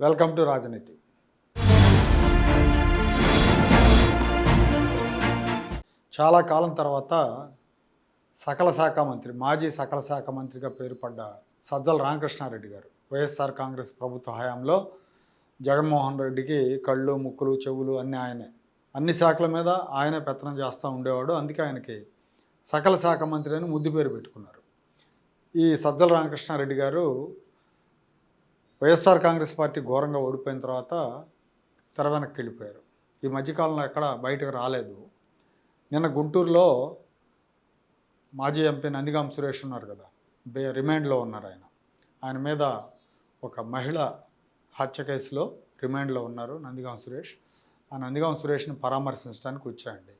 Welcome to రాజనీతి. చాలా కాలం తర్వాత సకల శాఖ మంత్రి మాజీ సకల శాఖ మంత్రిగా పేరుపడ్డ సజ్జల రామకృష్ణారెడ్డి గారు వైఎస్ఆర్ కాంగ్రెస్ ప్రభుత్వ హయాంలో జగన్మోహన్ రెడ్డికి కళ్ళు ముక్కులు చెవులు అన్నీ ఆయనే. అన్ని శాఖల మీద ఆయనే పెత్తనం చేస్తూ ఉండేవాడు. అందుకే ఆయనకి సకల శాఖ మంత్రి అని ముద్దు పేరు పెట్టుకున్నారు. ఈ సజ్జల రామకృష్ణారెడ్డి గారు వైఎస్ఆర్ కాంగ్రెస్ పార్టీ ఘోరంగా ఓడిపోయిన తర్వాత తెర వెనక్కి వెళ్ళిపోయారు. ఈ మధ్యకాలంలో ఎక్కడ బయటకు రాలేదు. నిన్న గుంటూరులో మాజీ ఎంపీ నందిగాం సురేష్ ఉన్నారు కదా బే రిమాండ్లో ఉన్నారు ఆయన. ఆయన మీద ఒక మహిళ హత్య కేసులో రిమాండ్లో ఉన్నారు నందిగాం సురేష్. ఆ నందిగాం సురేష్ని పరామర్శించడానికి వచ్చాయండి.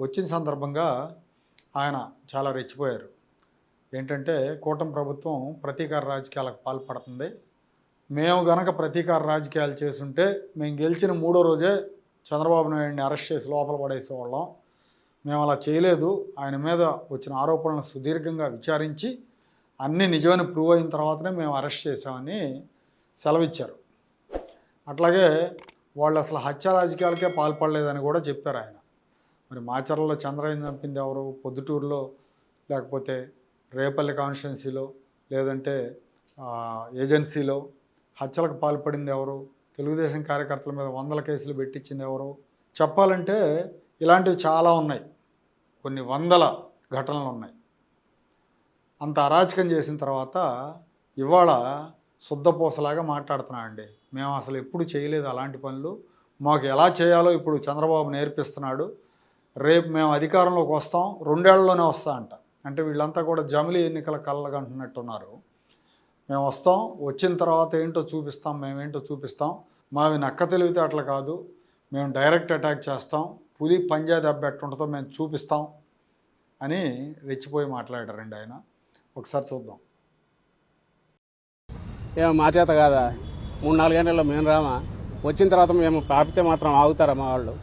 వచ్చిన సందర్భంగా ఆయన చాలా రెచ్చిపోయారు. ఏంటంటే కూటమి ప్రభుత్వం ప్రతీకార రాజకీయాలకు పాల్పడుతుంది. మేము గనక ప్రతీకార రాజకీయాలు చేస్తుంటే మేము గెలిచిన మూడో రోజే చంద్రబాబు నాయుడిని అరెస్ట్ చేసి లోపల పడేసేవాళ్ళం. మేము అలా చేయలేదు. ఆయన మీద వచ్చిన ఆరోపణలను సుదీర్ఘంగా విచారించి అన్నీ నిజమని ప్రూవ్ అయిన తర్వాతనే మేము అరెస్ట్ చేసామని సెలవిచ్చారు. అట్లాగే వాళ్ళు అసలు హత్య రాజకీయాలకే పాల్పడలేదని కూడా చెప్పారు ఆయన. మరి మాచర్లలో చంద్రయ్య చంపింది ఎవరు? పొద్దుటూరులో లేకపోతే రేపల్లి కాన్స్టిట్యున్సీలో లేదంటే ఏజెన్సీలో హత్యలకు పాల్పడింది ఎవరు? తెలుగుదేశం కార్యకర్తల మీద వందల కేసులు పెట్టించింది ఎవరు? చెప్పాలంటే ఇలాంటివి చాలా ఉన్నాయి. కొన్ని వందల ఘటనలు ఉన్నాయి. అంత అరాచకం చేసిన తర్వాత ఇవాళ శుద్ధపూసలాగా మాట్లాడుతున్నాడండి. మేము అసలు ఎప్పుడు చేయలేదు అలాంటి పనులు. మాకు ఎలా చేయాలో ఇప్పుడు చంద్రబాబు నేర్పిస్తున్నాడు. రేపు మేము అధికారంలోకి వస్తాం. రెండేళ్ళలోనే వస్తా అంట అంటే వీళ్ళంతా కూడా జమిలీ ఎన్నికల కళ్ళగంటున్నట్టున్నారు మేము వస్తాం వచ్చిన తర్వాత ఏంటో చూపిస్తాం మేమేంటో చూపిస్తాం. మావి నక్క తెలివితేటలు కాదు. మేము డైరెక్ట్ అటాక్ చేస్తాం. పులి పంజా దెబ్బ ఎట్టుంటుందో మేము చూపిస్తాం అని రెచ్చిపోయి మాట్లాడారండి ఆయన. ఒకసారి చూద్దాం. ఏమో మా చేత కాదా? మూడు నాలుగు గంటల్లో మేము రామా? వచ్చిన తర్వాత మేము పాపితే మాత్రం ఆగుతారా మా వాళ్ళు?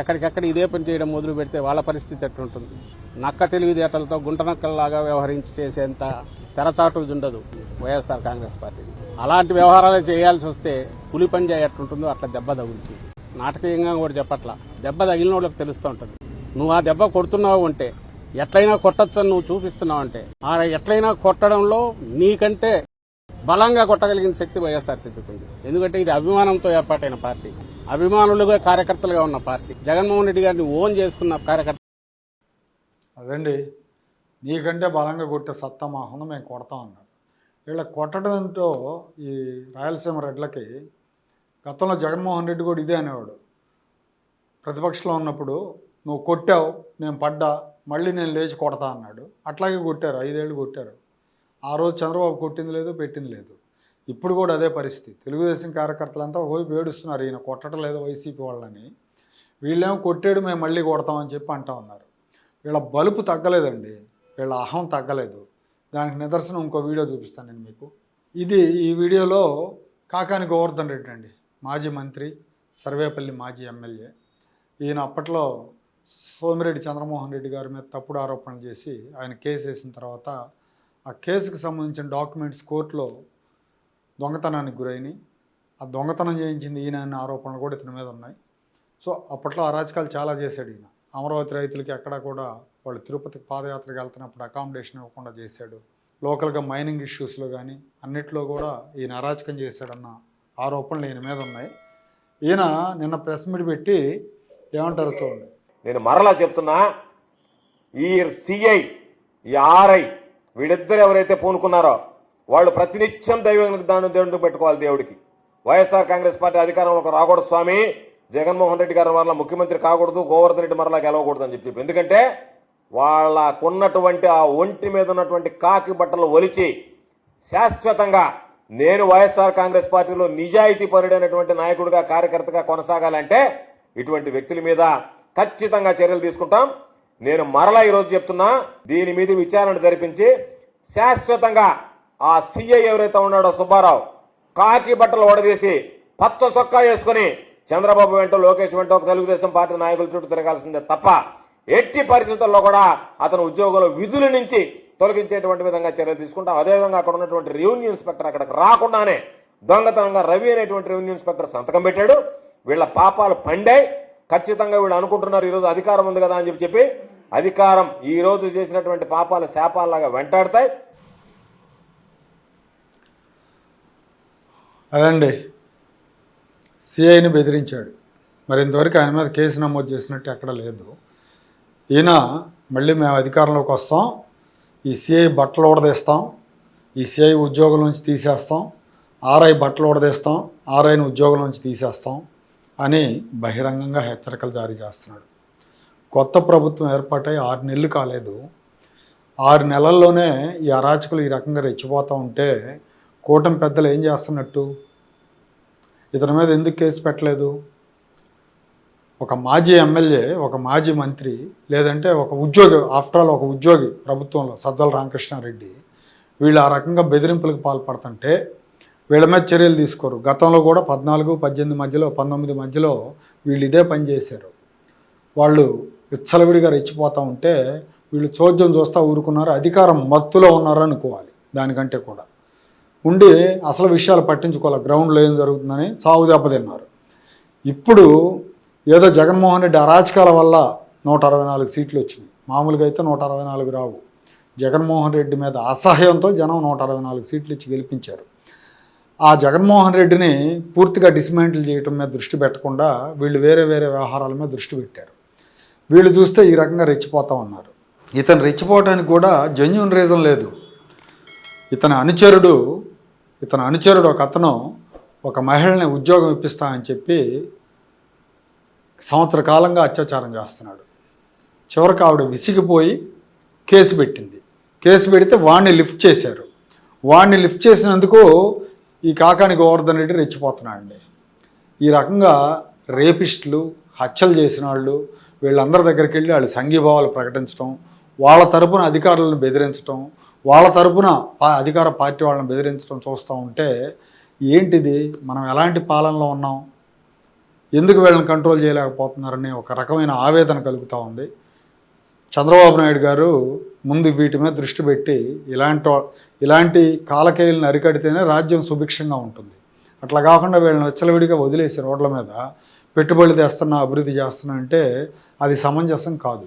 ఎక్కడికెక్కడ ఇదే పని చేయడం మొదలు పెడితే వాళ్ళ పరిస్థితి ఎట్లుంటుంది నక్క తెలివితేటలతో గుంట నక్కల్లాగా వ్యవహరించి చేసేంత తెరచాటు ఉండదు వైఎస్ఆర్ కాంగ్రెస్ పార్టీ. అలాంటి వ్యవహారాలు చేయాల్సి వస్తే పులి పని ఎట్లుంటుందో అట్లా దెబ్బ తగులుచి. నాటకీయంగా కూడా చెప్పట్లా. దెబ్బ తగిలిన వాళ్ళకి తెలుస్తూ ఉంటుంది. నువ్వు ఆ దెబ్బ కొడుతున్నావు అంటే ఎట్లయినా కొట్టొచ్చని నువ్వు చూపిస్తున్నావు అంటే ఆ ఎట్లయినా కొట్టడంలో నీకంటే బలంగా కొట్టగలిగిన శక్తి వైఎస్ఆర్సీపీకి ఉంది. ఎందుకంటే ఇది అభిమానంతో ఏర్పాటైన పార్టీ. అభిమానులుగా కార్యకర్తలుగా ఉన్న పార్టీ. జగన్మోహన్ రెడ్డి గారిని ఓన్ చేసుకున్న కార్యకర్త అదండి. నీకంటే బలంగా కొట్టే సత్తా మా మేము కొడతాం అన్నాడు వీళ్ళ కొట్టడంతో ఈ రాయలసీమ రెడ్లకి గతంలో జగన్మోహన్ రెడ్డి కూడా ఇదే అనేవాడు. ప్రతిపక్షంలో ఉన్నప్పుడు నువ్వు కొట్టావు నేను పడ్డా మళ్ళీ నేను లేచి కొడతా అన్నాడు. అట్లాగే కొట్టారు ఐదేళ్ళు కొట్టారు. ఆ రోజు చంద్రబాబు కొట్టింది లేదు పెట్టింది లేదు. ఇప్పుడు కూడా అదే పరిస్థితి. తెలుగుదేశం కార్యకర్తలంతా ఒకవైపు ఏడుస్తున్నారు ఈయన కొట్టడం లేదు వైసీపీ వాళ్ళని. వీళ్ళేమో కొట్టాడు మేము మళ్ళీ కొడతామని చెప్పి అంటా ఉన్నారు. వీళ్ళ బలుపు తగ్గలేదండి. వీళ్ళ అహం తగ్గలేదు. దానికి నిదర్శనం ఇంకో వీడియో చూపిస్తాను నేను మీకు. ఇది ఈ వీడియోలో కాకాని గోవర్ధన్ రెడ్డి అండి. మాజీ మంత్రి సర్వేపల్లి మాజీ ఎమ్మెల్యే. ఈయన అప్పట్లో సోమిరెడ్డి చంద్రమోహన్ రెడ్డి గారి మీద తప్పుడు ఆరోపణలు చేసి ఆయన కేసు వేసిన తర్వాత ఆ కేసుకు సంబంధించిన డాక్యుమెంట్స్ కోర్టులో దొంగతనానికి గురైనాయి ఆ దొంగతనం చేయించింది ఈయన అనే ఆరోపణలు కూడా ఇతని మీద ఉన్నాయి. సో అప్పట్లో అరాచకాలు చాలా చేశాడు ఈయన. అమరావతి రైతులకి ఎక్కడ కూడా వాళ్ళు తిరుపతికి పాదయాత్రకు వెళ్తున్నప్పుడు అకామిడేషన్ ఇవ్వకుండా చేశాడు. లోకల్గా మైనింగ్ ఇష్యూస్లో కానీ అన్నిట్లో కూడా ఈయన అరాచకం చేశాడన్న ఆరోపణలు ఈయన మీద ఉన్నాయి. ఈయన నిన్న ప్రెస్ మీట్ పెట్టి ఏమంటారో చూడండి. నేను మరలా చెప్తున్నా ఈ సిఐ ఈ ఆర్ఐ వీళ్ళిద్దరు ఎవరైతే పూనుకున్నారో వాళ్ళు ప్రతినిత్యం దైవం దాన్ని దేవుడికి పెట్టుకోవాలి దేవుడికి. వైఎస్ఆర్ కాంగ్రెస్ పార్టీ అధికారంలోకి రాకూడదు స్వామి. జగన్మోహన్ రెడ్డి గారు మరలా ముఖ్యమంత్రి కాకూడదు గోవర్ధన్ రెడ్డి మరలా గెలవకూడదు అని చెప్పి. ఎందుకంటే వాళ్ళకున్నటువంటి ఆ ఒంటి మీద ఉన్నటువంటి కాకి బట్టలు ఒలిచి శాశ్వతంగా నేను వైఎస్ఆర్ కాంగ్రెస్ పార్టీలో నిజాయితీ పరుడైనటువంటి నాయకుడిగా కార్యకర్తగా కొనసాగాలంటే ఇటువంటి వ్యక్తుల మీద ఖచ్చితంగా చర్యలు తీసుకుంటాం. నేను మరలా ఈరోజు చెప్తున్నా దీని మీద విచారణ జరిపించి శాశ్వతంగా ఆ సీఐ ఎవరైతే ఉన్నాడో సుబ్బారావు కాకి బట్టలు ఓడదీసి పచ్చ చొక్కా వేసుకుని చంద్రబాబు వెంట లోకేష్ వెంట ఒక తెలుగుదేశం పార్టీ నాయకుల చుట్టూ తిరగాల్సిందే తప్ప ఎట్టి పరిస్థితుల్లో కూడా అతను ఉద్యోగుల విధుల నుంచి తొలగించేటువంటి విధంగా చర్యలు తీసుకుంటాం. అదేవిధంగా అక్కడ ఉన్నటువంటి రెవెన్యూ ఇన్స్పెక్టర్ అక్కడికి రాకుండానే దొంగతనంగా రవి అనేటువంటి రెవెన్యూ ఇన్స్పెక్టర్ సంతకం పెట్టాడు. వీళ్ళ పాపాలు పండాయి. ఖచ్చితంగా వీళ్ళు అనుకుంటున్నారు ఈరోజు అధికారం ఉంది కదా అని చెప్పి చెప్పి అధికారం ఈ రోజు చేసినటువంటి పాపాలు శాపాలలాగా వెంటాడతాయి. అదండి. సిఐని బెదిరించాడు. మరి ఇంతవరకు ఆయన మీద కేసు నమోదు చేసినట్టు ఎక్కడ లేదు. ఈయన మళ్ళీ మేము అధికారంలోకి వస్తాం. ఈ సిఐ బట్టలు ఊడదీస్తాం ఈ సిఐ ఉద్యోగం నుంచి తీసేస్తాం. ఆర్ఐ బట్టలు ఊడదీస్తాం ఆర్ఐని ఉద్యోగం నుంచి తీసేస్తాం అని బహిరంగంగా హెచ్చరికలు జారీ చేస్తున్నాడు. కొత్త ప్రభుత్వం ఏర్పాటై ఆరు నెలలు కాలేదు. ఆరు నెలల్లోనే ఈ అరాచకులు ఈ రకంగా రెచ్చిపోతూ ఉంటే కూటమి పెద్దలు ఏం చేస్తున్నట్టు? ఇతని మీద ఎందుకు కేసు పెట్టలేదు? ఒక మాజీ ఎమ్మెల్యే ఒక మాజీ మంత్రి లేదంటే ఒక ఉద్యోగి ఆఫ్టర్ ఆల్ ఒక ఉద్యోగి ప్రభుత్వంలో సజ్జల రామకృష్ణారెడ్డి వీళ్ళు ఆ రకంగా బెదిరింపులకు పాల్పడుతుంటే వీళ్ళ మీద చర్యలు తీసుకోరు. గతంలో కూడా పద్నాలుగు పద్దెనిమిది మధ్యలో పంతొమ్మిది మధ్యలో వీళ్ళు ఇదే పని చేశారు. వాళ్ళు విచ్చలవిడిగా రెచ్చిపోతూ ఉంటే వీళ్ళు చోద్యం చూస్తూ ఊరుకున్నారు అధికారం మత్తులో ఉన్నారనుకోవాలి దానికంటే కూడా. ఉండి అసలు విషయాలు పట్టించుకోవాలి. గ్రౌండ్లో ఏం జరుగుతుందని సాగు దెబ్బతిన్నారు. ఇప్పుడు ఏదో జగన్మోహన్ రెడ్డి అరాచకాల వల్ల నూట అరవై నాలుగు సీట్లు వచ్చినాయి. మామూలుగా అయితే నూట అరవై నాలుగు రావు. జగన్మోహన్ రెడ్డి మీద అసహ్యంతో జనం నూట అరవై నాలుగు సీట్లు ఇచ్చి గెలిపించారు. ఆ జగన్మోహన్ రెడ్డిని పూర్తిగా డిస్మాంటిల్ చేయటం మీద దృష్టి పెట్టకుండా వీళ్ళు వేరే వేరే వ్యవహారాల మీద దృష్టి పెట్టారు. వీళ్ళు చూస్తే ఈ రకంగా రెచ్చిపోతా ఉన్నారు. ఇతను రెచ్చిపోవడానికి కూడా జెన్యున్ రీజన్ లేదు. ఇతని అనుచరుడు ఇతను అనుచరుడు ఒక అతను ఒక మహిళని ఉద్యోగం ఇప్పిస్తామని చెప్పి సంవత్సర కాలంగా అత్యాచారం చేస్తున్నాడు. చివరికి ఆవిడ విసిగిపోయి కేసు పెట్టింది. కేసు పెడితే వాణ్ణి లిఫ్ట్ చేశారు. వాణ్ణి లిఫ్ట్ చేసినందుకు ఈ కాకాని గోవర్ధన్ రెడ్డి రెచ్చిపోతున్నాడండి. ఈ రకంగా రేపిస్టులు హత్యలు చేసిన వాళ్ళు వీళ్ళందరి దగ్గరికి వెళ్ళి వాళ్ళు సంఘీభావాలు ప్రకటించడం వాళ్ళ తరపున అధికారులను బెదిరించడం వాళ్ళ తరపున పా అధికార పార్టీ వాళ్ళని బెదిరించడం చూస్తూ ఉంటే ఏంటిది? మనం ఎలాంటి పాలనలో ఉన్నాం? ఎందుకు వీళ్ళని కంట్రోల్ చేయలేకపోతున్నారని ఒక రకమైన ఆవేదన కలుగుతూ ఉంది. చంద్రబాబు నాయుడు గారు ముందు వీటి మీద దృష్టి పెట్టి ఇలాంటి ఇలాంటి కాలకేయులను అరికడితేనే రాజ్యం సుభిక్షంగా ఉంటుంది. అట్లా కాకుండా వీళ్ళని విచ్చలవిడిగా వదిలేసి రోడ్ల మీద పెట్టుబడులు తెస్తున్నా అభివృద్ధి చేస్తున్నా అంటే అది సమంజసం కాదు.